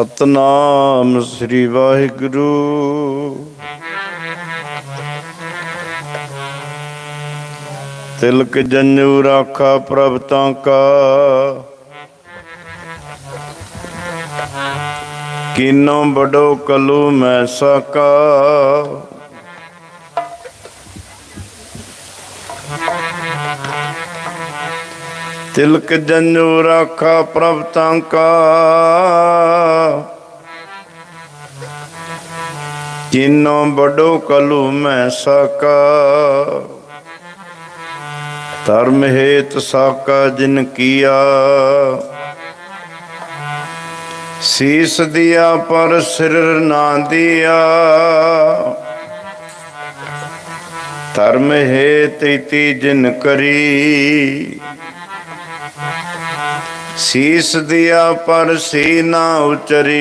ਸਤਨਾਮ ਸ੍ਰੀ ਵਾਹਿਗੁਰੂ। ਤਿਲਕ ਜੰਜੂ ਰਾਖਾ ਪ੍ਰਭ ਤਾਂ ਕਾ। ਕੀਨੋ ਬਡੋ ਕਲੂ ਮੈਂ ਸਾਕਾ। ਤਿਲਕ ਜੰਜੂ ਰਾਖਾ ਪ੍ਰਭ ਤਾਂ ਕਾ। ਕੀਨੋ ਬਡੋ ਕਲੂ ਮੈਂ ਸਾਕਾ। ਧਰਮ ਹੇਤ ਸਾਕਾ ਜਿਨ ਕੀਆ। ਸੀਸ ਦਿਆ ਪਰ ਸਿਰ ਨਾ ਦਿਆ। ਧਰਮ ਹੇਤ ਇਤੀ ਜਿਨ ਕਰੀ। ਸੀਸ ਦਿਆ ਪਰ ਸੀ ਨਾ ਉਚਰੀ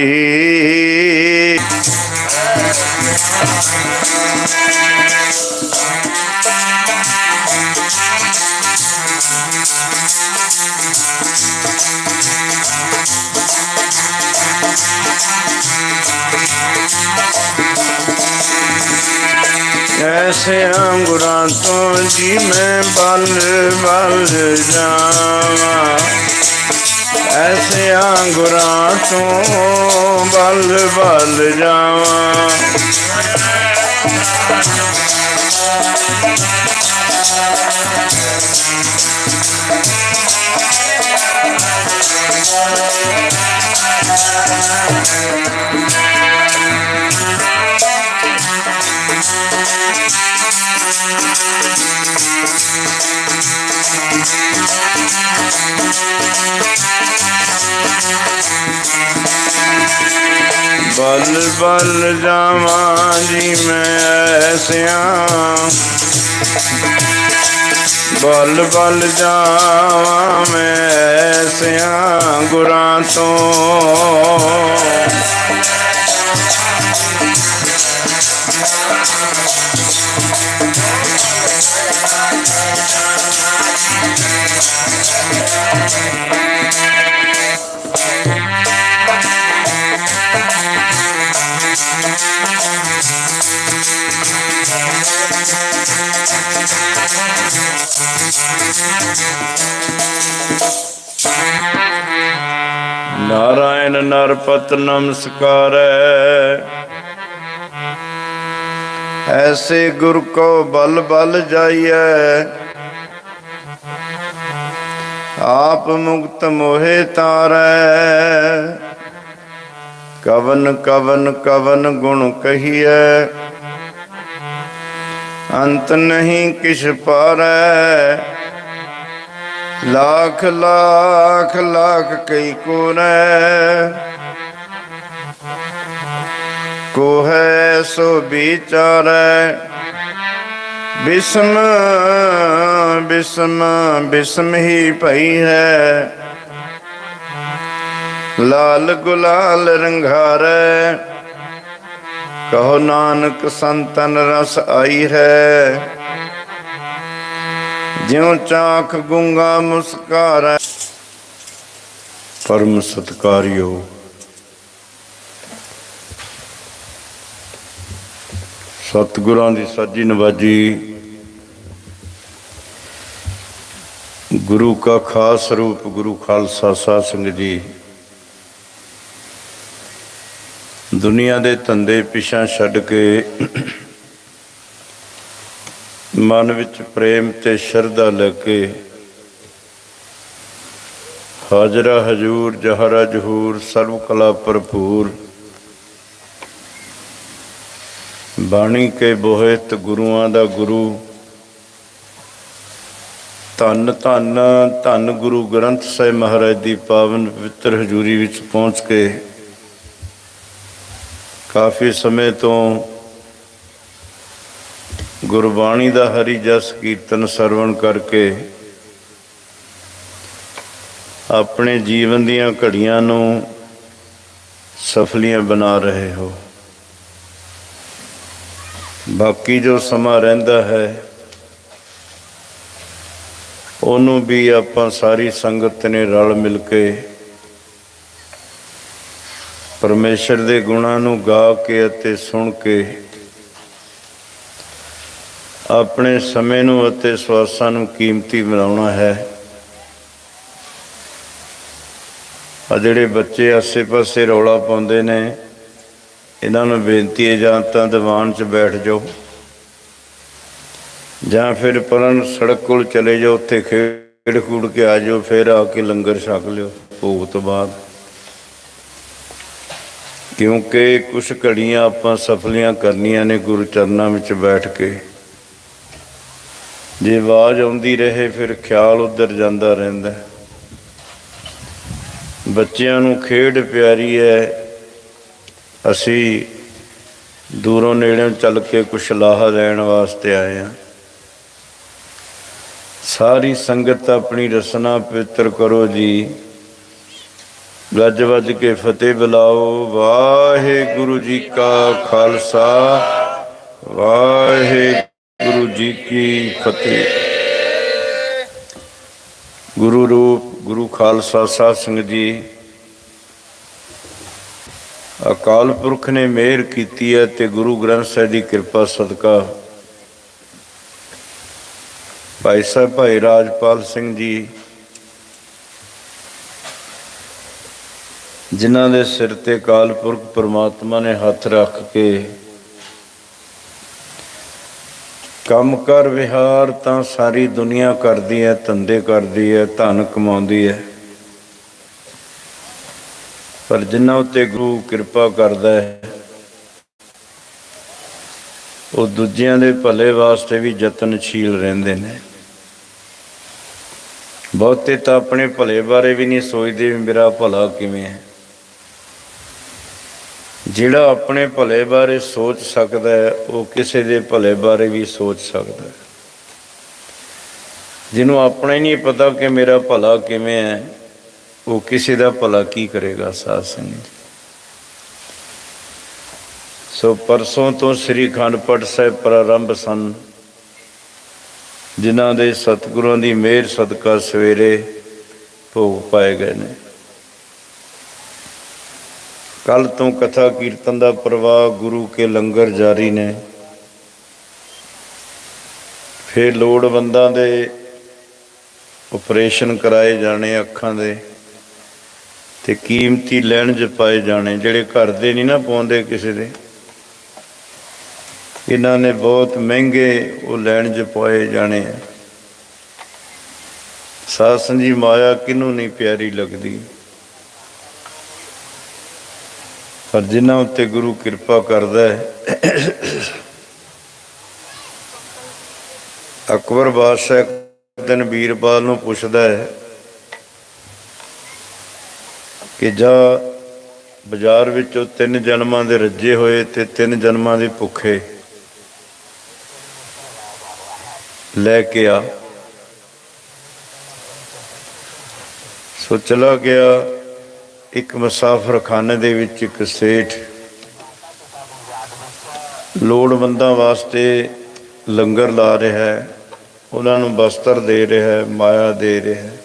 ਐਸੇ ਅੰਗੁਰਾਂ ਤੋਂ ਜੀ ਮੈਂ ਬਲ ਬਲ ਜਾਵਾਂ ਐਸੇ ਅੰਗੁਰਾਂ ਤੋਂ ਬਲ ਬਲ ਜਾਵਾਂ। ਬਲ ਬਲ ਜਾਵਾਂ ਜੀ ਮੈਂ ਐਸਿਆਂ ਬਲ ਬਲ ਜਾਵਾਂ ਮੈਂ ਐਸਿਆਂ ਗੁਰਾਂ ਤੋਂ। ਨਾਰਾਇਣ ਨਰਪਤ ਨਮਸਕਾਰੈ। ਐਸੇ ਗੁਰ ਕੋ ਬਲ ਬਲ ਜਾਈਐ। ਆਪ ਮੁਕਤ ਮੋਹਿ ਤਾਰੈ। ਕਵਨ ਕਵਨ ਕਵਨ ਗੁਣ ਕਹੀਐ। ਅੰਤ ਨਹੀਂ ਕਿਛ ਪਾਰੈ। ਲੱਖ ਲੱਖ ਲੱਖ ਕਈ ਕੋ ਰੈ ਕੋ ਹੈ ਸੋ ਵਿਚਾਰੈ ਬਿਸਮ ਬਿਸਮ ਬਿਸਮ ਹੀ ਭਈ ਹੈ ਲਾਲ ਗੁਲਾਲ ਰੰਘਾਰੈ ਕਹੋ ਨਾਨਕ ਸੰਤਨ ਰਸ ਆਈ ਹੈ ਜਿਉ ਚਾਖ ਗੁੰਗਾ ਮੁਸਕਾਰੈ। ਪਰਮ ਸਤਕਾਰਿਓ। ਸਤਿਗੁਰਾਂ ਦੀ ਸਾਜੀ ਨਵਾਜੀ। ਗੁਰੂ ਕਾ ਖਾਸ ਰੂਪ ਗੁਰੂ ਖਾਲਸਾ ਸਾਧ ਸੰਗਤ ਜੀ। ਦੁਨੀਆ ਦੇ ਧੰਦੇ ਪਿਛਾਂ ਛੱਡ ਕੇ ਮਨ ਵਿੱਚ ਪ੍ਰੇਮ ਤੇ ਸ਼ਰਧਾ ਲੈ ਕੇ ਹਾਜ਼ਰਾ ਹਜੂਰ ਜਹਰਾ ਜਹੂਰ ਸਰਬ ਕਲਾ ਭਰਪੂਰ। ਬਾਣੀ ਕੇ ਬੋਹਿਤ ਗੁਰੂਆਂ ਦਾ ਗੁਰੂ। ਧੰਨ ਧੰਨ ਧੰਨ ਗੁਰੂ ਗ੍ਰੰਥ ਸਾਹਿਬ ਮਹਾਰਾਜ ਦੀ ਪਾਵਨ ਪਵਿੱਤਰ ਹਜ਼ੂਰੀ ਵਿੱਚ ਪਹੁੰਚ ਕੇ ਕਾਫੀ ਸਮੇਂ ਤੋਂ ਗੁਰਬਾਣੀ ਦਾ ਹਰੀ ਜਸ ਕੀਰਤਨ ਸਰਵਣ ਕਰਕੇ ਆਪਣੇ ਜੀਵਨ ਦੀਆਂ ਘੜੀਆਂ ਨੂੰ ਸਫਲੀਆਂ ਬਣਾ ਰਹੇ ਹੋ। ਬਾਕੀ ਜੋ ਸਮਾਂ ਰਹਿੰਦਾ ਹੈ, ਉਹਨੂੰ ਵੀ ਆਪਾਂ ਸਾਰੀ ਸੰਗਤ ਨੇ ਰਲ ਮਿਲ ਕੇ ਪਰਮੇਸ਼ਰ ਦੇ ਗੁਣਾਂ ਨੂੰ ਗਾ ਕੇ ਅਤੇ ਸੁਣ ਕੇ ਆਪਣੇ ਸਮੇਂ ਨੂੰ ਅਤੇ ਸਵਾਸਾਂ ਨੂੰ ਕੀਮਤੀ ਬਣਾਉਣਾ ਹੈ। ਆ ਜਿਹੜੇ ਬੱਚੇ ਆਸੇ-ਪਾਸੇ ਰੌਲਾ ਪਾਉਂਦੇ ਨੇ, ਇਹਨਾਂ ਨੂੰ ਬੇਨਤੀ ਹੈ ਜਾਂ ਤਾਂ ਦੀਵਾਨ 'ਚ ਬੈਠ ਜਾਓ। ਜਾਂ ਫਿਰ ਪਰਨ ਸੜਕ ਕੋਲ ਚਲੇ ਜਾਓ, ਉੱਥੇ ਖੇਡ ਖੂਡ ਕੇ ਆ ਜਾਓ, ਫਿਰ ਆ ਕੇ ਲੰਗਰ ਛਕ ਲਿਓ, ਭੋਗ ਤੋਂ ਬਾਅਦ। ਕਿਉਂਕਿ ਕੁਝ ਘੜੀਆਂ ਆਪਾਂ ਸਫਲੀਆਂ ਕਰਨੀਆਂ ਨੇ ਗੁਰੂ ਚਰਨਾਂ ਵਿੱਚ ਬੈਠ ਕੇ। ਜੇ ਆਵਾਜ਼ ਆਉਂਦੀ ਰਹੇ, ਫਿਰ ਖਿਆਲ ਉਧਰ ਜਾਂਦਾ ਰਹਿੰਦਾ ਬੱਚਿਆਂ ਨੂੰ ਖੇਡ ਪਿਆਰੀ ਹੈ। ਅਸੀਂ ਦੂਰੋਂ ਨੇੜਿਓਂ ਚੱਲ ਕੇ ਕੁਛ ਲਾਹਾ ਲੈਣ ਵਾਸਤੇ ਆਏ ਹਾਂ। ਸਾਰੀ ਸੰਗਤ ਆਪਣੀ ਰਸਨਾ ਪਵਿੱਤਰ ਕਰੋ ਜੀ। ਗੱਜ ਵੱਜ ਕੇ ਫਤਿਹ ਬੁਲਾਓ। ਵਾਹਿਗੁਰੂ ਜੀ ਕਾ ਖਾਲਸਾ। ਵਾਹਿਗੁਰੂ ਗੁਰੂ ਜੀ ਕੀ ਫਤਿਹ। ਗੁਰੂ ਰੂਪ, ਗੁਰੂ ਖਾਲਸਾ ਸਾਹਿਬ ਸੰਗਤ ਜੀ, ਅਕਾਲ ਪੁਰਖ ਨੇ ਮਿਹਰ ਕੀਤੀ ਹੈ ਤੇ ਗੁਰੂ ਗ੍ਰੰਥ ਸਾਹਿਬ ਦੀ ਕਿਰਪਾ ਸਦਕਾ। ਭਾਈ ਸਾਹਿਬ, ਭਾਈ ਰਾਜਪਾਲ ਸਿੰਘ ਜੀ, ਜਿਨ੍ਹਾਂ ਦੇ ਸਿਰ ਤੇ ਅਕਾਲ ਪੁਰਖ ਪਰਮਾਤਮਾ ਨੇ ਹੱਥ ਰੱਖ ਕੇ ਕੰਮ ਕਰ ਵਿਹਾਰ ਤਾਂ ਸਾਰੀ ਦੁਨੀਆ ਕਰਦੀ ਹੈ ਧੰਦੇ ਕਰਦੀ ਹੈ ਧਨ ਕਮਾਉਂਦੀ ਹੈ ਪਰ ਜਿਨ੍ਹਾਂ ਉੱਤੇ ਗੁਰੂ ਕਿਰਪਾ ਕਰਦਾ ਹੈ ਉਹ ਦੂਜਿਆਂ ਦੇ ਭਲੇ ਵਾਸਤੇ ਵੀ ਯਤਨਸ਼ੀਲ ਰਹਿੰਦੇ ਨੇ। ਬਹੁਤੇ ਤਾਂ ਆਪਣੇ ਭਲੇ ਬਾਰੇ ਵੀ ਨਹੀਂ ਸੋਚਦੇ ਵੀ ਮੇਰਾ ਭਲਾ ਕਿਵੇਂ ਹੈ ਜਿਹੜਾ ਆਪਣੇ ਭਲੇ ਬਾਰੇ ਸੋਚ ਸਕਦਾ ਹੈ, ਉਹ ਕਿਸੇ ਦੇ ਭਲੇ ਬਾਰੇ ਵੀ ਸੋਚ ਸਕਦਾ ਹੈ। ਜਿਹਨੂੰ ਆਪਣਾ ਹੀ ਨਹੀਂ ਪਤਾ ਕਿ ਮੇਰਾ ਭਲਾ ਕਿਵੇਂ ਹੈ, ਉਹ ਕਿਸੇ ਦਾ ਭਲਾ ਕੀ ਕਰੇਗਾ, ਸਾਧ ਸੰਗਤ ਜੀ। ਸੋ ਪਰਸੋਂ ਤੋਂ ਸ੍ਰੀ ਅਖੰਡ ਪਾਠ ਸਾਹਿਬ ਪ੍ਰਾਰੰਭ ਸਨ। ਜਿਨ੍ਹਾਂ ਦੇ ਸਤਿਗੁਰਾਂ ਦੀ ਮਿਹਰ ਸਦਕਾ ਸਵੇਰੇ ਭੋਗ ਪਾਏ ਗਏ ਨੇ। ਕੱਲ ਤੋਂ ਕਥਾ ਕੀਰਤਨ ਦਾ ਪ੍ਰਵਾਹ ਗੁਰੂ ਕੇ ਲੰਗਰ ਜਾਰੀ ਨੇ। ਫਿਰ ਲੋੜਵੰਦਾਂ ਦੇ ਆਪਰੇਸ਼ਨ ਕਰਾਏ ਜਾਣੇ ਅੱਖਾਂ ਦੇ ਤੇ ਕੀਮਤੀ ਲੈਣ ਜਪਾਏ ਜਾਣੇ, ਜਿਹੜੇ ਘਰ ਦੇ ਨਹੀਂ ਨਾ ਪਾਉਂਦੇ ਕਿਸੇ ਦੇ। ਇਹਨਾਂ ਨੇ ਬਹੁਤ ਮਹਿੰਗੇ ਉਹ ਲੈਣ ਚ ਪਾਏ ਜਾਣੇ ਆ। ਸਾਧ ਜੀ ਮਾਇਆ ਕਿਨੂੰ ਨਹੀਂ ਪਿਆਰੀ ਲੱਗਦੀ? ਪਰ ਜਿਨ੍ਹਾਂ ਉੱਤੇ ਗੁਰੂ ਕਿਰਪਾ ਕਰਦਾ ਹੈ, ਅਕਬਰ ਬਾਦਸ਼ਾਹ ਦਿਨ ਵੀਰਪਾਲ ਨੂੰ ਪੁੱਛਦਾ ਹੈ ਕਿ ਜਾ ਬਾਜ਼ਾਰ ਵਿੱਚੋਂ ਤਿੰਨ ਜਨਮਾਂ ਦੇ ਰੱਜੇ ਹੋਏ ਤੇ ਤਿੰਨ ਜਨਮਾਂ ਦੇ ਭੁੱਖੇ ਲੈ ਕੇ ਆ। ਸੋ ਚਲਾ ਗਿਆ। ਇੱਕ ਮੁਸਾਫਰਖਾਨੇ ਦੇ ਵਿੱਚ ਇੱਕ ਸੇਠ ਲੋੜਵੰਦਾਂ ਵਾਸਤੇ ਲੰਗਰ ਲਾ ਰਿਹਾ ਹੈ, ਉਹਨਾਂ ਨੂੰ ਬਸਤਰ ਦੇ ਰਿਹਾ ਹੈ, ਮਾਇਆ ਦੇ ਰਿਹਾ ਹੈ।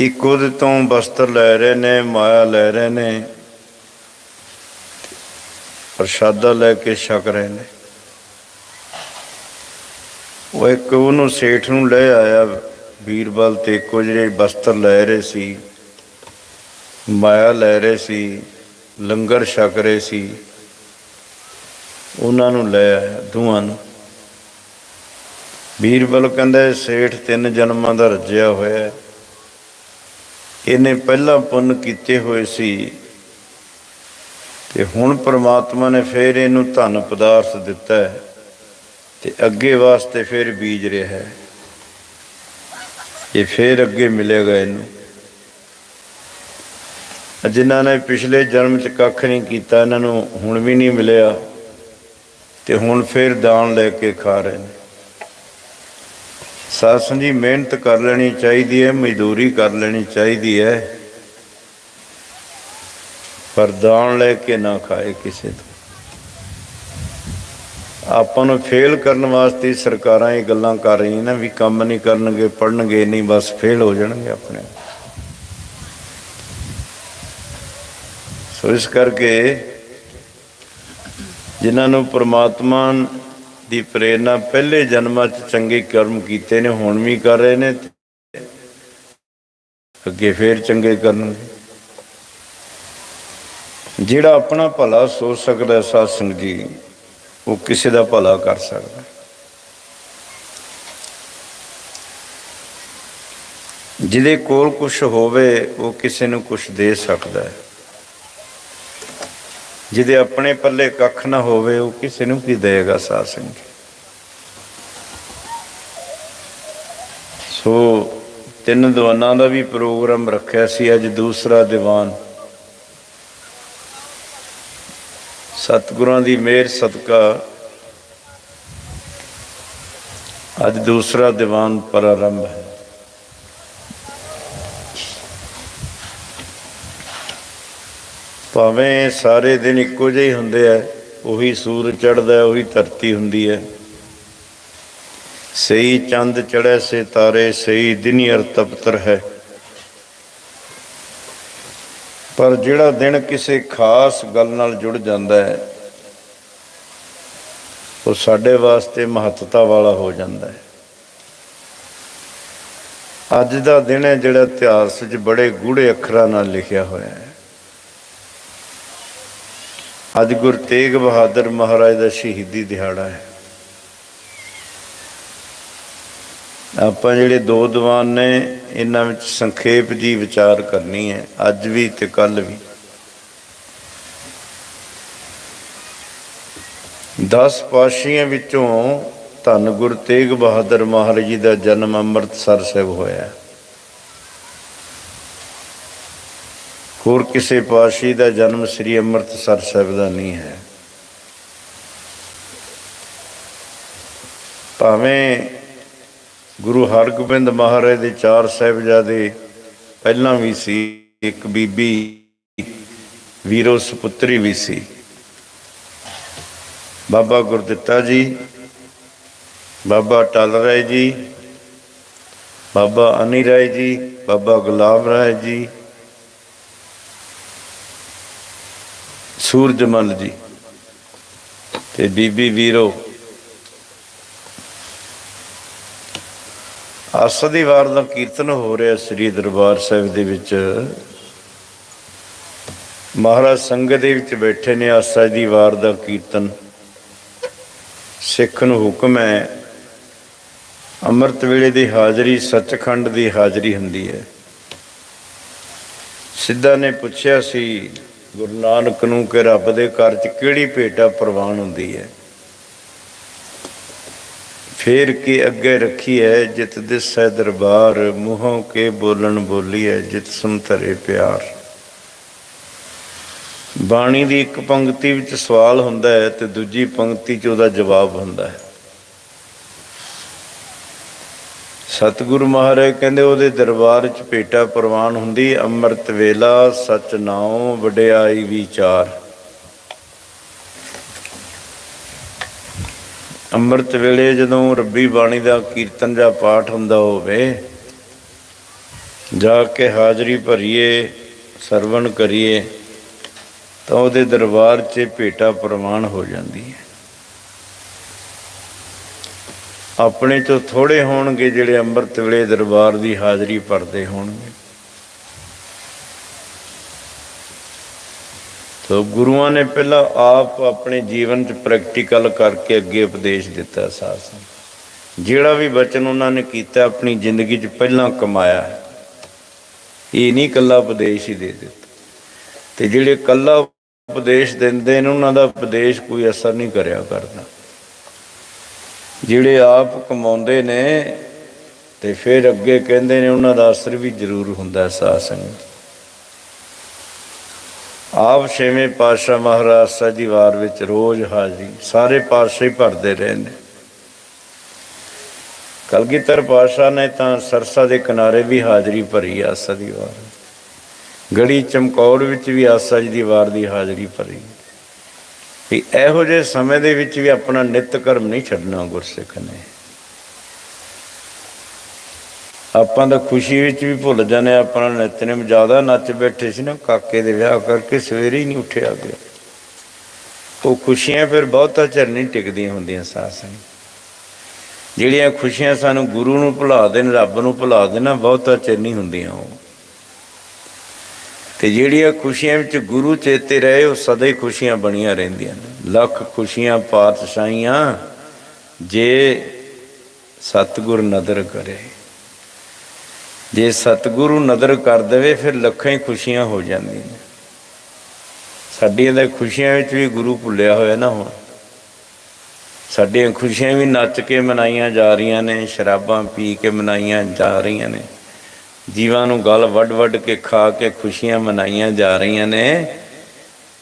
ਇੱਕ ਉਹਦੇ ਤੋਂ ਬਸਤਰ ਲੈ ਰਹੇ ਨੇ, ਮਾਇਆ ਲੈ ਰਹੇ ਨੇ, ਪ੍ਰਸ਼ਾਦਾ ਲੈ ਕੇ ਛਕ ਰਹੇ ਨੇ। ਉਹ ਇੱਕ ਉਹਨੂੰ ਸੇਠ ਨੂੰ ਲੈ ਆਇਆ। ਵੀਰਬਲ ਤੇ ਕੁਝ ਜਿਹੜੇ ਬਸਤਰ ਲੈ ਰਹੇ ਸੀ, ਮਾਇਆ ਲੈ ਰਹੇ ਸੀ, ਲੰਗਰ ਛਕ ਰਹੇ ਸੀ। ਉਹਨਾਂ ਨੂੰ ਲੈ ਆਇਆ ਦੋਵਾਂ ਨੂੰ। ਵੀਰਬਲ ਕਹਿੰਦਾ, ਸੇਠ ਤਿੰਨ ਜਨਮਾਂ ਦਾ ਰੱਜਿਆ ਹੋਇਆ ਇਹਨੇ ਪਹਿਲਾਂ ਪੁੰਨ ਕੀਤੇ ਹੋਏ ਸੀ ਤੇ ਹੁਣ ਪ੍ਰਮਾਤਮਾ ਨੇ ਫੇਰ ਇਹਨੂੰ ਧਨ ਪਦਾਰਥ ਦਿੱਤਾ ਹੈ ਤੇ ਅੱਗੇ ਵਾਸਤੇ ਫਿਰ ਬੀਜ ਰਿਹਾ ਹੈ। ਇਹ ਫੇਰ ਅੱਗੇ ਮਿਲੇਗਾ ਇਹਨੂੰ। ਜਿਨ੍ਹਾਂ ਨੇ ਪਿਛਲੇ ਜਨਮ ਚ ਕੱਖ ਨਹੀਂ ਕੀਤਾ, ਇਹਨਾਂ ਨੂੰ ਹੁਣ ਵੀ ਨਹੀਂ ਮਿਲਿਆ ਤੇ ਹੁਣ ਫੇਰ ਦਾਨ ਲੈ ਕੇ ਖਾ ਰਹੇ ਨੇ। ਸਾਧ ਸੰਗਤ ਮਿਹਨਤ ਕਰ ਲੈਣੀ ਚਾਹੀਦੀ ਹੈ, ਮਜ਼ਦੂਰੀ ਕਰ ਲੈਣੀ ਚਾਹੀਦੀ ਹੈ, ਪਰ ਦਾਨ ਲੈ ਕੇ ਨਾ ਖਾਏ ਕਿਸੇ ਤੋਂ। ਆਪਾਂ ਨੂੰ ਫੇਲ ਕਰਨ ਵਾਸਤੇ ਸਰਕਾਰਾਂ ਇਹ ਗੱਲਾਂ ਕਰ ਰਹੀਆਂ ਨੇ ਵੀ ਕੰਮ ਨਹੀਂ ਕਰਨਗੇ ਪੜਨਗੇ ਨਹੀਂ, ਬਸ ਫੇਲ ਹੋ ਜਾਣਗੇ ਆਪਣੇ। ਸੋ ਇਸ ਕਰਕੇ ਜਿਨ੍ਹਾਂ ਨੂੰ ਪ੍ਰਮਾਤਮਾ ਦੀ ਪ੍ਰੇਰਣਾ ਪਹਿਲੇ ਜਨਮਾਂ 'ਚ ਚੰਗੇ ਕਰਮ ਕੀਤੇ ਨੇ, ਹੁਣ ਵੀ ਕਰ ਰਹੇ ਨੇ ਅੱਗੇ ਫੇਰ ਚੰਗੇ ਕਰਨਗੇ। ਜਿਹੜਾ ਆਪਣਾ ਭਲਾ ਸੋਚ ਸਕਦਾ ਹੈ, ਸਾਧ ਸੰਗਤ ਜੀ ਉਹ ਕਿਸੇ ਦਾ ਭਲਾ ਕਰ ਸਕਦਾ। ਜਿਹਦੇ ਕੋਲ ਕੁਝ ਹੋਵੇ, ਉਹ ਕਿਸੇ ਨੂੰ ਕੁਝ ਦੇ ਸਕਦਾ ਹੈ। ਜਿਹਦੇ ਆਪਣੇ ਪੱਲੇ ਕੱਖ ਨਾ ਹੋਵੇ, ਉਹ ਕਿਸੇ ਨੂੰ ਕੀ ਦੇਗਾ ਸਾਧ ਸੰਗਤ? ਸੋ ਤਿੰਨ ਦੀਵਾਨਾਂ ਦਾ ਵੀ ਪ੍ਰੋਗਰਾਮ ਰੱਖਿਆ ਸੀ, ਅੱਜ ਦੂਸਰਾ ਦੀਵਾਨ। ਸਤਿਗੁਰਾਂ ਦੀ ਮਿਹਰ, ਸਦਕਾ। ਅੱਜ ਦੂਸਰਾ ਦੀਵਾਨ ਪ੍ਰਾਰੰਭ ਹੈ। ਭਾਵੇਂ ਸਾਰੇ ਦਿਨ ਇੱਕੋ ਜਿਹੇ ਹੁੰਦੇ ਆ, ਉਹੀ ਸੂਰਜ ਚੜ੍ਹਦਾ ਉਹੀ ਧਰਤੀ ਹੁੰਦੀ ਹੈ। ਸਹੀ ਚੰਦ ਚੜ੍ਹੇ ਸੇ ਤਾਰੇ, ਸਹੀ ਦਿਨੀ ਅਰ ਤਪਤਰ ਹੈ। ਪਰ ਜਿਹੜਾ ਦਿਨ ਕਿਸੇ ਖਾਸ ਗੱਲ ਨਾਲ ਜੁੜ ਜਾਂਦਾ ਹੈ, ਉਹ ਸਾਡੇ ਵਾਸਤੇ ਮਹੱਤਤਾ ਵਾਲਾ ਹੋ ਜਾਂਦਾ ਹੈ। ਅੱਜ ਦਾ ਦਿਨ ਹੈ ਜਿਹੜਾ ਇਤਿਹਾਸ ਵਿੱਚ ਬੜੇ ਗੂੜੇ ਅੱਖਰਾਂ ਨਾਲ ਲਿਖਿਆ ਹੋਇਆ ਹੈ। ਅੱਜ ਗੁਰੂ ਤੇਗ ਬਹਾਦਰ ਮਹਾਰਾਜ ਦਾ ਸ਼ਹੀਦੀ ਦਿਹਾੜਾ ਹੈ। ਆਪਾਂ ਜਿਹੜੇ ਦੋ ਦੀਵਾਨ ਨੇ ਇਹਨਾਂ ਵਿੱਚ ਸੰਖੇਪ ਜੀ ਵਿਚਾਰ ਕਰਨੀ ਹੈ, ਅੱਜ ਵੀ ਤੇ ਕੱਲ ਵੀ। 10 ਪਾਸ਼ੀਆਂ ਵਿੱਚੋਂ ਧੰਨ ਗੁਰੂ ਤੇਗ ਬਹਾਦਰ ਮਹਾਰਾਜ ਜੀ ਦਾ ਜਨਮ ਅੰਮ੍ਰਿਤਸਰ ਸਾਹਿਬ ਹੋਇਆ। ਹੋਰ ਕਿਸੇ ਪਾਸ਼ੀ ਦਾ ਜਨਮ ਸ੍ਰੀ ਅੰਮ੍ਰਿਤਸਰ ਸਾਹਿਬ ਦਾ ਨਹੀਂ ਹੈ। ਭਾਵੇਂ ਗੁਰੂ ਹਰਗੋਬਿੰਦ ਮਹਾਰਾਜ ਦੇ ਚਾਰ ਸਾਹਿਬਜ਼ਾਦੇ ਪਹਿਲਾਂ ਵੀ ਸੀ, ਇੱਕ ਬੀਬੀ, ਵੀਰੋ ਸੁਪੁੱਤਰੀ ਵੀ ਸੀ। ਬਾਬਾ ਗੁਰਦਿੱਤਾ ਜੀ, ਬਾਬਾ ਟਲ ਰਾਏ ਜੀ, ਬਾਬਾ ਅਨੀ ਰਾਏ ਜੀ, ਬਾਬਾ ਗੁਲਾਬ ਰਾਏ ਜੀ, ਸੂਰਜਮਲ ਜੀ ਤੇ ਬੀਬੀ ਵੀਰੋ ਆਸਾ ਦੀ ਵਾਰ ਦਾ ਕੀਰਤਨ ਹੋ ਰਿਹਾ ਸ੍ਰੀ ਦਰਬਾਰ ਸਾਹਿਬ ਦੇ ਵਿੱਚ। ਮਹਾਰਾਜ ਸੰਗਤ ਦੇ ਵਿੱਚ ਬੈਠੇ ਨੇ ਆਸਾ ਦੀ ਵਾਰ ਦਾ ਕੀਰਤਨ। ਸਿੱਖ ਨੂੰ ਹੁਕਮ ਹੈ, ਅੰਮ੍ਰਿਤ ਵੇਲੇ ਦੀ ਹਾਜ਼ਰੀ ਸੱਚਖੰਡ ਦੀ ਹਾਜ਼ਰੀ ਹੁੰਦੀ ਹੈ। ਸਿੱਧਾ ਨੇ ਪੁੱਛਿਆ ਸੀ, ਗੁਰੂ ਨਾਨਕ ਨੂੰ ਕਿ ਰੱਬ ਦੇ ਘਰ 'ਚ ਕਿਹੜੀ ਭੇਟਾ ਪ੍ਰਵਾਨ ਹੁੰਦੀ ਹੈ? ਫੇਰ ਕੇ ਅੱਗੇ ਰੱਖੀ ਹੈ ਜਿਤ ਦਿਸੈ ਦਰਬਾਰ, ਮੂੰਹੋਂ ਕੇ ਬੋਲਣ ਬੋਲੀ ਹੈ ਜਿਤ ਸੁਨ ਧਰੇ ਪਿਆਰ। ਬਾਣੀ ਦੀ ਇੱਕ ਪੰਕਤੀ ਵਿੱਚ ਸਵਾਲ ਹੁੰਦਾ ਹੈ ਤੇ ਦੂਜੀ ਪੰਕਤੀ 'ਚ ਉਹਦਾ ਜਵਾਬ ਹੁੰਦਾ ਹੈ। ਸਤਿਗੁਰੂ ਮਹਾਰਾਜ ਕਹਿੰਦੇ ਉਹਦੇ ਦਰਬਾਰ 'ਚ ਭੇਟਾ ਪ੍ਰਵਾਨ ਹੁੰਦੀ, ਅੰਮ੍ਰਿਤ ਵੇਲਾ, ਸਚ ਨਾਉ, ਵਡਿਆਈ ਵਿਚਾਰ। ਅੰਮ੍ਰਿਤ ਵੇਲੇ ਜਦੋਂ ਰੱਬੀ ਬਾਣੀ ਦਾ ਕੀਰਤਨ ਜਾਂ ਪਾਠ ਹੁੰਦਾ ਹੋਵੇ, ਜਾ ਕੇ ਹਾਜ਼ਰੀ ਭਰੀਏ, ਸਰਵਣ ਕਰੀਏ, ਤਾਂ ਉਹਦੇ ਦਰਬਾਰ 'ਚ ਭੇਟਾ ਪ੍ਰਵਾਨ ਹੋ ਜਾਂਦੀ ਹੈ। ਆਪਣੇ ਤੋਂ ਥੋੜੇ ਹੋਣਗੇ ਜਿਹੜੇ ਅੰਮ੍ਰਿਤ ਵੇਲੇ ਦਰਬਾਰ ਦੀ ਹਾਜ਼ਰੀ ਭਰਦੇ ਹੋਣਗੇ। ਸੋ ਗੁਰੂਆਂ ਨੇ ਪਹਿਲਾਂ ਆਪ ਆਪਣੇ ਜੀਵਨ 'ਚ ਪ੍ਰੈਕਟੀਕਲ ਕਰਕੇ ਅੱਗੇ ਉਪਦੇਸ਼ ਦਿੱਤਾ ਸਾਸ ਜਿਹੜਾ ਵੀ ਬਚਨ ਉਹਨਾਂ ਨੇ ਕੀਤਾ, ਆਪਣੀ ਜ਼ਿੰਦਗੀ 'ਚ ਪਹਿਲਾਂ ਕਮਾਇਆ ਇਹ ਨਹੀਂ ਕੱਲਾ ਉਪਦੇਸ਼ ਹੀ ਦੇ ਦਿੱਤਾ। ਤੇ ਜਿਹੜੇ ਕੱਲਾ ਉਪਦੇਸ਼ ਦਿੰਦੇ ਨੇ, ਉਹਨਾਂ ਦਾ ਉਪਦੇਸ਼ ਕੋਈ ਅਸਰ ਨਹੀਂ ਕਰਿਆ ਕਰਦਾ। ਜਿਹੜੇ ਆਪ ਕਮਾਉਂਦੇ ਨੇ, ਤੇ ਫਿਰ ਅੱਗੇ ਕਹਿੰਦੇ ਨੇ, ਉਹਨਾਂ ਦਾ ਅਸਰ ਵੀ ਜ਼ਰੂਰ ਹੁੰਦਾ ਹੈ ਸਾਧ ਸੰਗਤ। ਆਪ ਛੇਵੇਂ ਪਾਤਸ਼ਾਹ ਮਹਾਰਾਜ ਸਾਹਿਬ ਦੀ ਵਾਰ ਵਿੱਚ ਰੋਜ਼ ਹਾਜ਼ਰੀ, ਸਾਰੇ ਪਾਤਸ਼ਾਹ ਹੀ ਭਰਦੇ ਰਹੇ ਨੇ ਕਲਗੀਧਰ ਪਾਤਸ਼ਾਹ ਨੇ ਤਾਂ ਸਰਸਾ ਦੇ ਕਿਨਾਰੇ ਵੀ ਹਾਜ਼ਰੀ ਭਰੀ ਆਸਾ ਦੀ ਵਾਰ ਗੜੀ ਚਮਕੌਰ ਵਿੱਚ ਵੀ ਆਸਾ ਜੀ ਦੀ ਵਾਰ ਦੀ ਹਾਜ਼ਰੀ ਭਰੀ। ਵੀ ਇਹੋ ਜਿਹੇ ਸਮੇਂ ਦੇ ਵਿੱਚ ਵੀ ਆਪਣਾ ਨਿਤ ਕਰਮ ਨਹੀਂ ਛੱਡਣਾ ਗੁਰਸਿੱਖ ਨੇ। ਆਪਾਂ ਤਾਂ ਖੁਸ਼ੀ ਵਿੱਚ ਵੀ ਭੁੱਲ ਜਾਂਦੇ ਹਾਂ, ਆਪਣਾ ਨਿਤਨੇਮ ਜ਼ਿਆਦਾ ਨੱਚ ਬੈਠੇ ਸੀ ਨਾ ਕਾਕੇ ਦੇ ਵਿਆਹ ਕਰਕੇ ਸਵੇਰੇ ਹੀ ਨਹੀਂ ਉੱਠਿਆ ਗਿਆ ਉਹ ਖੁਸ਼ੀਆਂ ਫਿਰ ਬਹੁਤਾ ਚਿਰ ਨਹੀਂ ਟਿਕਦੀਆਂ ਹੁੰਦੀਆਂ ਸਾਧ ਜਿਹੜੀਆਂ ਖੁਸ਼ੀਆਂ ਸਾਨੂੰ ਗੁਰੂ ਨੂੰ ਭੁਲਾ ਦੇਣ ਰੱਬ ਨੂੰ ਭੁਲਾ ਦੇਣਾ ਬਹੁਤਾ ਚਿਰ ਨਹੀਂ ਹੁੰਦੀਆਂ ਉਹ। ਤੇ ਜਿਹੜੀਆਂ ਖੁਸ਼ੀਆਂ ਵਿੱਚ ਗੁਰੂ ਚੇਤੇ ਰਹੇ ਉਹ ਸਦਾ ਹੀ ਖੁਸ਼ੀਆਂ ਬਣੀਆਂ ਰਹਿੰਦੀਆਂ ਨੇ। ਲੱਖ ਖੁਸ਼ੀਆਂ ਪਾਤਸ਼ਾਹੀਆਂ ਜੇ ਸਤਿਗੁਰ ਨਦਰ ਕਰੇ। ਜੇ ਸਤਿਗੁਰੂ ਨਦਰ ਕਰ ਦੇਵੇ, ਫਿਰ ਲੱਖਾਂ ਹੀ ਖੁਸ਼ੀਆਂ ਹੋ ਜਾਂਦੀਆਂ ਨੇ। ਸਾਡੀਆਂ ਤਾਂ ਖੁਸ਼ੀਆਂ ਵਿੱਚ ਵੀ ਗੁਰੂ ਭੁੱਲਿਆ ਹੋਇਆ ਨਾ ਹੁਣ। ਸਾਡੀਆਂ ਖੁਸ਼ੀਆਂ ਵੀ ਨੱਚ ਕੇ ਮਨਾਈਆਂ ਜਾ ਰਹੀਆਂ ਨੇ, ਸ਼ਰਾਬਾਂ ਪੀ ਕੇ ਮਨਾਈਆਂ ਜਾ ਰਹੀਆਂ ਨੇ। ਜੀਵਾਂ ਨੂੰ ਗਲ ਵੱਡ ਵੱਡ ਕੇ ਖਾ ਕੇ ਖੁਸ਼ੀਆਂ ਮਨਾਈਆਂ ਜਾ ਰਹੀਆਂ ਨੇ।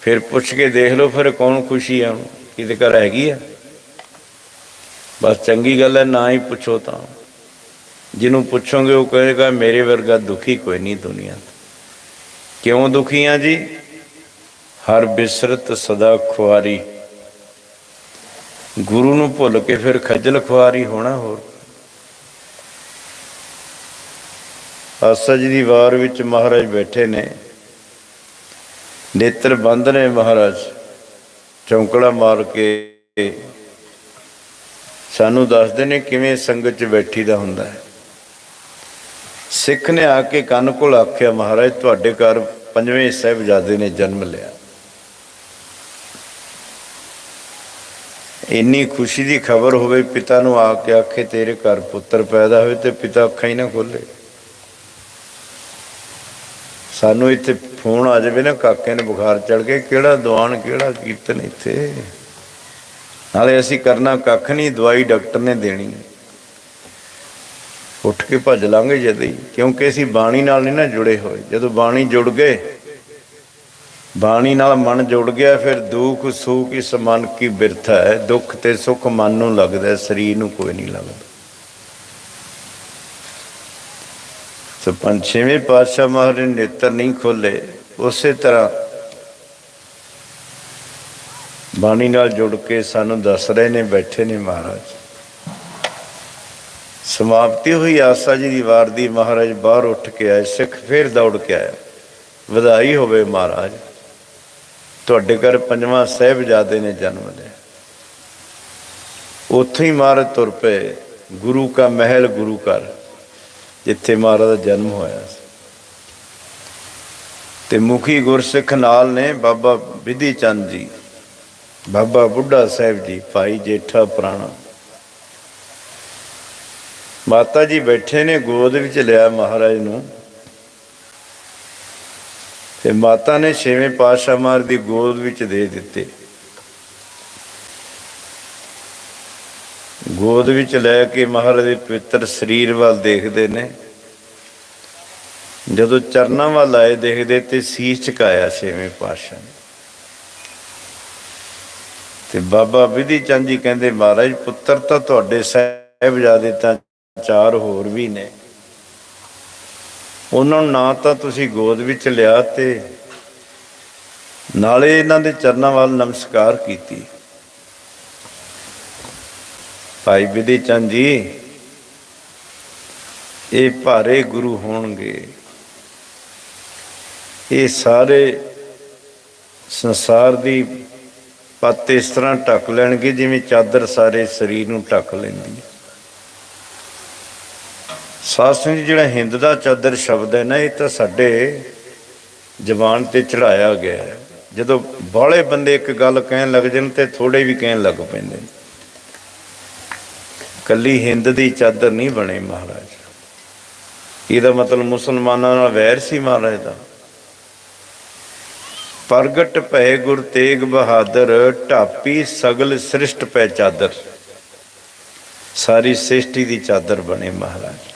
ਫਿਰ ਪੁੱਛ ਕੇ ਦੇਖ ਲਓ, ਫਿਰ ਕੌਣ ਖੁਸ਼ੀ ਆ? ਕਿਹਦੇ ਘਰ ਹੈਗੀ ਆ? ਬਸ ਚੰਗੀ ਗੱਲ ਹੈ, ਨਾ ਹੀ ਪੁੱਛੋ ਤਾਂ। ਜਿਹਨੂੰ ਪੁੱਛੋਗੇ, ਉਹ ਕਹੇਗਾ, ਮੇਰੇ ਵਰਗਾ ਦੁਖੀ ਕੋਈ ਨਹੀਂ ਦੁਨੀਆ ਕਿਉਂ ਦੁਖੀ ਆ ਜੀ? ਹਰ ਬਿਸਰਤ ਸਦਾ ਖੁਆਰੀ। ਗੁਰੂ ਨੂੰ ਭੁੱਲ ਕੇ ਫਿਰ ਖੱਜਲ ਖੁਆਰੀ ਹੋਣਾ ਹੋਰ। ਆਸਾ ਜੀ ਦੀ ਵਾਰ ਵਿੱਚ ਮਹਾਰਾਜ ਬੈਠੇ ਨੇ। ਨੇਤਰ ਬੰਦ ਨੇ ਮਹਾਰਾਜ। ਚੌਂਕੜਾ ਮਾਰ ਕੇ ਸਾਨੂੰ ਦੱਸਦੇ ਨੇ ਕਿਵੇਂ ਸੰਗਤ 'ਚ ਬੈਠੀ ਦਾ ਹੁੰਦਾ ਹੈ। ਸਿੱਖ ਨੇ ਆ ਕੇ ਕੰਨ ਕੋਲ ਆਖਿਆ, ਮਹਾਰਾਜ, ਤੁਹਾਡੇ ਘਰ ਪੰਜਵੇਂ ਸਾਹਿਬਜ਼ਾਦੇ ਨੇ ਜਨਮ ਲਿਆ। ਇੰਨੀ ਖੁਸ਼ੀ ਦੀ ਖਬਰ ਹੋਵੇ, ਪਿਤਾ ਨੂੰ ਆ ਕੇ ਆਖੇ, ਤੇਰੇ ਘਰ ਪੁੱਤਰ ਪੈਦਾ ਹੋਏ ਤੇ ਪਿਤਾ ਅੱਖਾਂ ਹੀ ਨਾ ਖੋਲੇ। ਸਾਨੂੰ ਇੱਥੇ ਫੋਨ ਆ ਜਾਵੇ ਨਾ, ਕਾਕੇ ਨੇ ਬੁਖਾਰ ਚੜ ਕੇ ਕਿਹੜਾ ਦੀਵਾਨ, ਕਿਹੜਾ ਕੀਰਤਨ ਇੱਥੇ? ਨਾਲੇ ਅਸੀਂ ਕਰਨਾ ਕੱਖ ਨਹੀਂ, ਦਵਾਈ ਡਾਕਟਰ ਨੇ ਦੇਣੀ ਹੈ। ਉੱਠ ਕੇ ਭੱਜ ਲਾਂਗੇ ਜਦ ਕਿਉਂਕਿ ਅਸੀਂ ਬਾਣੀ ਨਾਲ ਨਹੀਂ ਨਾ ਜੁੜੇ ਹੋਏ। ਜਦੋਂ ਬਾਣੀ ਜੁੜ ਗਏ, ਬਾਣੀ ਨਾਲ ਮਨ ਜੁੜ ਗਿਆ, ਫਿਰ ਦੁੱਖ ਸੁੱਖ ਇਸ ਮਨ ਕੀ ਬਿਰਥਾ ਹੈ? ਦੁੱਖ ਤੇ ਸੁੱਖ ਮਨ ਨੂੰ ਲੱਗਦਾ ਸਰੀਰ ਨੂੰ ਕੋਈ ਨਹੀਂ ਲੱਗਦਾ। ਸੋ ਪੰਜਵੇਂ ਪਾਤਸ਼ਾਹ ਮਹਾਰਾਜ ਨੇ ਨੇਤਰ ਨਹੀਂ ਖੋਲੇ ਉਸੇ ਤਰ੍ਹਾਂ ਬਾਣੀ ਨਾਲ ਜੁੜ ਕੇ ਸਾਨੂੰ ਦੱਸ ਰਹੇ ਨੇ, ਬੈਠੇ ਨੇ ਮਹਾਰਾਜ। ਸਮਾਪਤੀ ਹੋਈ, ਆਸਾ ਜੀ ਦੀ ਵਾਰ ਦੀ ਮਹਾਰਾਜ ਬਾਹਰ ਉੱਠ ਕੇ ਆਏ, ਸਿੱਖ ਫੇਰ ਦੌੜ ਕੇ ਆਇਆ ਵਧਾਈ ਹੋਵੇ ਮਹਾਰਾਜ। ਤੁਹਾਡੇ ਘਰ ਪੰਜਵਾਂ ਸਾਹਿਬਜ਼ਾਦੇ ਨੇ ਜਨਮ ਲਿਆ। ਉੱਥੇ ਹੀ ਮਹਾਰਾਜ ਤੁਰ ਪਏ, ਗੁਰੂ ਕਾ ਮਹਿਲ, ਗੁਰੂ ਘਰ, ਜਿੱਥੇ ਮਹਾਰਾਜ ਦਾ ਜਨਮ ਹੋਇਆ ਸੀ। ਤੇ ਮੁਖੀ ਗੁਰਸਿੱਖ ਨਾਲ ਨੇ ਬਾਬਾ ਵਿਧੀ ਚੰਦ ਜੀ, ਬਾਬਾ ਬੁੱਢਾ ਸਾਹਿਬ ਜੀ, ਭਾਈ ਜੇਠਾ ਪੁਰਾਣਾ। ਮਾਤਾ ਜੀ ਬੈਠੇ ਨੇ, ਗੋਦ ਵਿੱਚ ਲਿਆ ਮਹਾਰਾਜ ਨੂੰ। ਤੇ ਮਾਤਾ ਨੇ ਛੇਵੇਂ ਪਾਤਸ਼ਾਹ ਮਾਰ ਦੀ ਗੋਦ ਵਿੱਚ ਦੇ ਦਿੱਤੇ। ਗੋਦ ਵਿੱਚ ਲੈ ਕੇ ਮਹਾਰਾਜ ਦੇ ਪਵਿੱਤਰ ਸਰੀਰ ਵੱਲ ਦੇਖਦੇ ਨੇ। ਜਦੋਂ ਚਰਨਾਂ ਵੱਲ ਆਏ, ਦੇਖਦੇ ਤੇ ਸੀਸ ਝੁਕਾਇਆ ਛੇਵੇਂ ਪਾਤਸ਼ਾਹ ਨੇ। ਤੇ ਬਾਬਾ ਵਿਧੀ ਚੰਦ ਜੀ ਕਹਿੰਦੇ, ਮਹਾਰਾਜ, ਪੁੱਤਰ ਤਾਂ ਤੁਹਾਡੇ ਸਾਹਿਬਜ਼ਾਦੇ ਤਾਂ ਚਾਰ ਹੋਰ ਵੀ ਨੇ। ਉਹਨਾਂ ਨੂੰ ਨਾ ਤਾਂ ਤੁਸੀਂ ਗੋਦ ਵਿੱਚ ਲਿਆ ਤੇ ਨਾਲੇ ਇਹਨਾਂ ਦੇ ਚਰਨਾਂ ਵੱਲ ਨਮਸਕਾਰ ਕੀਤੀ। ਭਾਈ ਵਿਧੀ ਚੰਦ ਜੀ, ਇਹ ਭਾਰੇ ਗੁਰੂ ਹੋਣਗੇ। ਇਹ ਸਾਰੇ ਸੰਸਾਰ ਦੀ ਪੱਤ ਇਸ ਤਰ੍ਹਾਂ ਢੱਕ ਲੈਣਗੇ ਜਿਵੇਂ ਚਾਦਰ ਸਾਰੇ ਸਰੀਰ ਨੂੰ ਢੱਕ ਲੈਂਦੀ ਹੈ। ਸਾਧ ਜੀ, ਜਿਹੜਾ ਹਿੰਦ ਦਾ ਚਾਦਰ ਸ਼ਬਦ ਹੈ ਨਾ ਇਹ ਤਾਂ ਸਾਡੇ ਜ਼ਬਾਨ ਤੇ ਚੜਾਇਆ ਗਿਆ ਹੈ। ਜਦੋਂ ਬਾਹਲੇ ਬੰਦੇ ਇੱਕ ਗੱਲ ਕਹਿਣ ਲੱਗ ਜਾਣ ਤੇ ਥੋੜੇ ਵੀ ਕਹਿਣ ਲੱਗ ਪੈਂਦੇ ਨੇ। ਕੱਲੀ ਹਿੰਦ ਦੀ ਚਾਦਰ ਨਹੀਂ ਬਣੇ ਮਹਾਰਾਜ। ਇਹਦਾ ਮਤਲਬ ਮੁਸਲਮਾਨਾਂ ਨਾਲ ਵੈਰ ਸੀ ਮਹਾਰਾਜ ਦਾ। ਪ੍ਰਗਟ ਭੈ ਗੁਰ ਤੇਗ ਬਹਾਦਰ ਢਾਪੀ ਸਗਲ ਸ੍ਰਿਸ਼ਟ ਪੈ ਚਾਦਰ। ਸਾਰੀ ਸ੍ਰਿਸ਼ਟੀ ਦੀ ਚਾਦਰ ਬਣੇ ਮਹਾਰਾਜ।